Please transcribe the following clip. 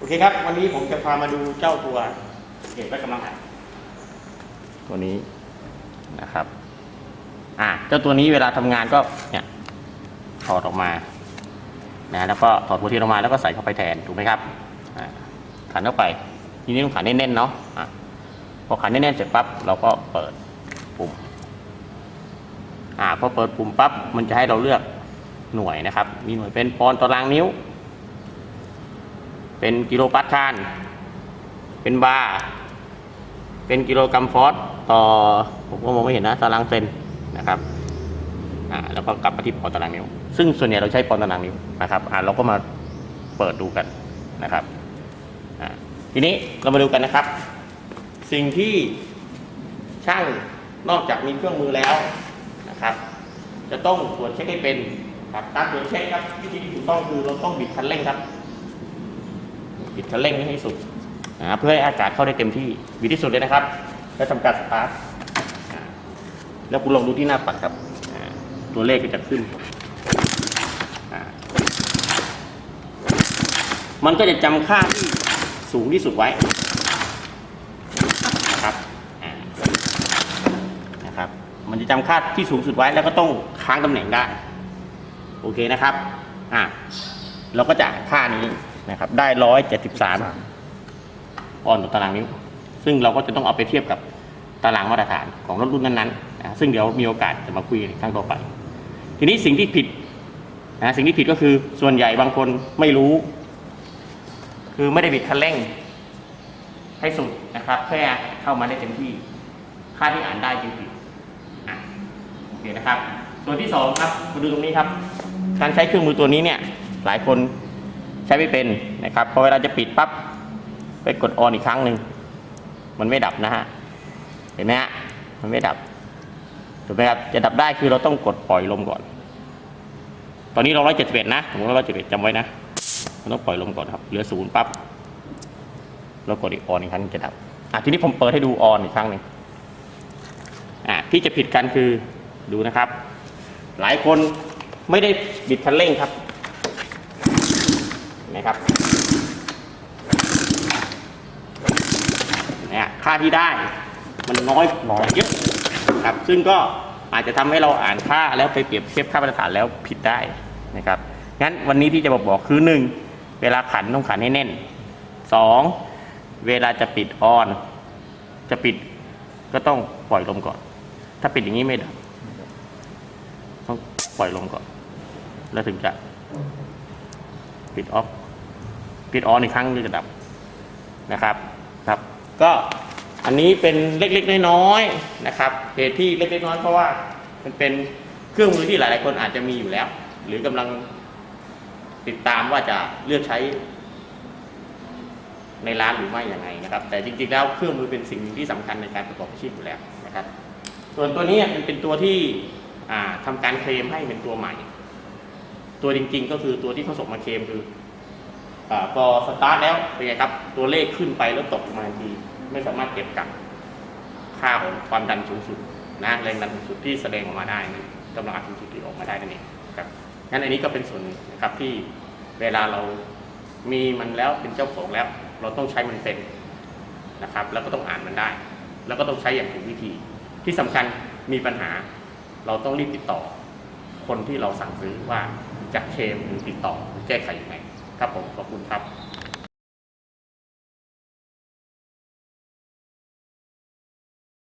โอเคครับ วันนี้ผมจะพามาดูเจ้าตัวเอกและกำลังหันตัวนี้นะครับ อ่าเจ้าตัวนี้เวลาทำงานก็เนี่ยถอดออกมานะแล้วก็ถอดหัวเทียนออกมาแล้วก็ใส่เข้าไปแทนถูกไหมครับอ่าขันเข้าไป ทีนี้ต้องขันแน่นๆเนาะอะพอขันแน่นๆเสร็จปั๊บเราก็เปิดปุ่มอ่าพอเปิดปุ่มปั๊บมันจะให้เราเลือกหน่วยนะครับ มีหน่วยเป็นปอนด์ต่อตารางนิ้ว เป็นกิโลปัสคานเป็นบาร์เป็นกิโลกรัมฟอสต่อผมก็มองไม่เห็นนะตารางเซนนะครับอ่าแล้วก็กลับมาที่ปอนตารางนิ้ว ซึ่งส่วนใหญ่เราใช้ปอนตารางนิ้วนะครับอ่าเราก็มาเปิดดูกันนะครับอ่าทีนี้เรามาดูกันนะครับ สิ่งที่ช่างนอกจากมีเครื่องมือแล้วนะครับ จะต้องตรวจเช็คให้เป็นครับการตรวจเช็คครับวิธีที่ถูกต้องคือเราต้องบิดคันเร่งครับ บิดคันเร่งให้สุดนะเพื่อให้อากาศเข้าได้เต็มที่บิดที่สุดเลยนะครับ แล้วทำการสตาร์ทแล้วคุณลองดูที่หน้าปัดครับ ตัวเลขก็จะขึ้น มันก็จะจำค่าที่สูงที่สุดไว้นะครับนะครับ มันจะจำค่าที่สูงสุดไว้แล้วก็ต้องค้างตำแหน่งได้ โอเคนะครับ อ่าเราก็จะค่านี้ นะครับได้ร้อยเจ็ดสิบสามออนต่อตารางนิ้ว ซึ่งเราก็จะต้องเอาไปเทียบกับตารางมาตรฐานของรถรุ่นนั้นๆนะซึ่งเดี๋ยวมีโอกาสจะมาคุยในครั้งต่อไป ทีนี้สิ่งที่ผิดนะสิ่งที่ผิดก็คือส่วนใหญ่บางคนไม่รู้ คือไม่ได้บิดคันเร่ง ให้สุดนะครับเพื่อเข้ามาได้เต็มที่ ค่าที่อ่านได้จึงผิดโอเคนะครับ ส่วนที่สองครับมาดูตรงนี้ครับ การใช้เครื่องมือตัวนี้เนี่ย หลายคน ช้ไม่เป็นนะครับพอเวลาจะปิดปั๊บไปกดออนอีกครั้งหนึ่งมันไม่ดับนะฮะเห็นไหมฮะมันไม่ดับถูกไหมครับจะดับได้คือเราต้องกดปล่อยลมก่อน ตอนนี้เราร้อยเจ็ดสิบเอ็ดนะผมว่าร้อยเจ็ดสิบเอ็ดจำไว้นะเราต้องปล่อยลมก่อนครับเหลือศูนย์ปั๊บเรากดอีกออนอีกครั้งจะดับอะทีนี้ผมเปิดให้ดูออนอีกครั้งหนึ่งอะที่จะผิดกันคือดูนะครับ หลายคนไม่ได้บิดคันเร่งครับ นะครับเนี่ยค่าที่ได้มันน้อยน้อยเยอะครับ ซึ่งก็อาจจะทำให้เราอ่านค่าแล้วไปเปรียบเทียบค่ามาตรฐานแล้วผิดได้นะครับงั้นวันนี้ที่จะบอกบอกคือหนึ่งเวลาขันต้องขันให้แน่นสองเวลาจะปิดออน จะปิดก็ต้องปล่อยลมก่อน ถ้าปิดอย่างนี้ไม่ไดับต้องปล่อยลงก่อน แล้วถึงจะปิดออฟ ปิดออนอีกครั้งถึงจะดับนะครับครับ ก็อันนี้เป็นเล็กๆน้อยๆนะครับเหตุที่เล็กๆน้อยเพราะว่ามันเป็นเครื่องมือที่หลายๆคนอาจจะมีอยู่แล้ว หรือกำลังติดตามว่าจะเลือกใช้ ในร้านหรือไม่อยังไงนะครับ แต่จริงๆแล้วเครื่องมือเป็นสิ่งที่สำคัญในการประกอบอาชีพอยู่แล้วนะครับ ส่วนตัวนี้มันเป็นตัวที่อ่าทำการเคลมให้เป็นตัวใหม่ ตัวจริง ๆ ก็คือตัวที่เขาส่งมาเคลมคือ พอสตาร์ทแล้วเป็นไงครับ ตัวเลขขึ้นไปแล้วตกมาที ไม่สามารถเก็บกับค่าของความดันสูงสุดนะแรงดันสูงสุดที่แสดงออกมาได้นะกำลังอัดสูงสุดที่ออกมาได้นั่นเองครับงั้นอันนี้ก็เป็นส่วนนึงนะครับที่เวลาเรามีมันแล้วเป็นเจ้าของแล้ว เราต้องใช้มันเป็นนะครับ แล้วก็ต้องอ่านมันได้ แล้วก็ต้องใช้อย่างถูกวิธี ที่สำคัญมีปัญหา เราต้องรีบติดต่อ คนที่เราสั่งซื้อว่าจะเคลมหรือติดต่อแก้ไขยังไง ครับผมขอบคุณครับ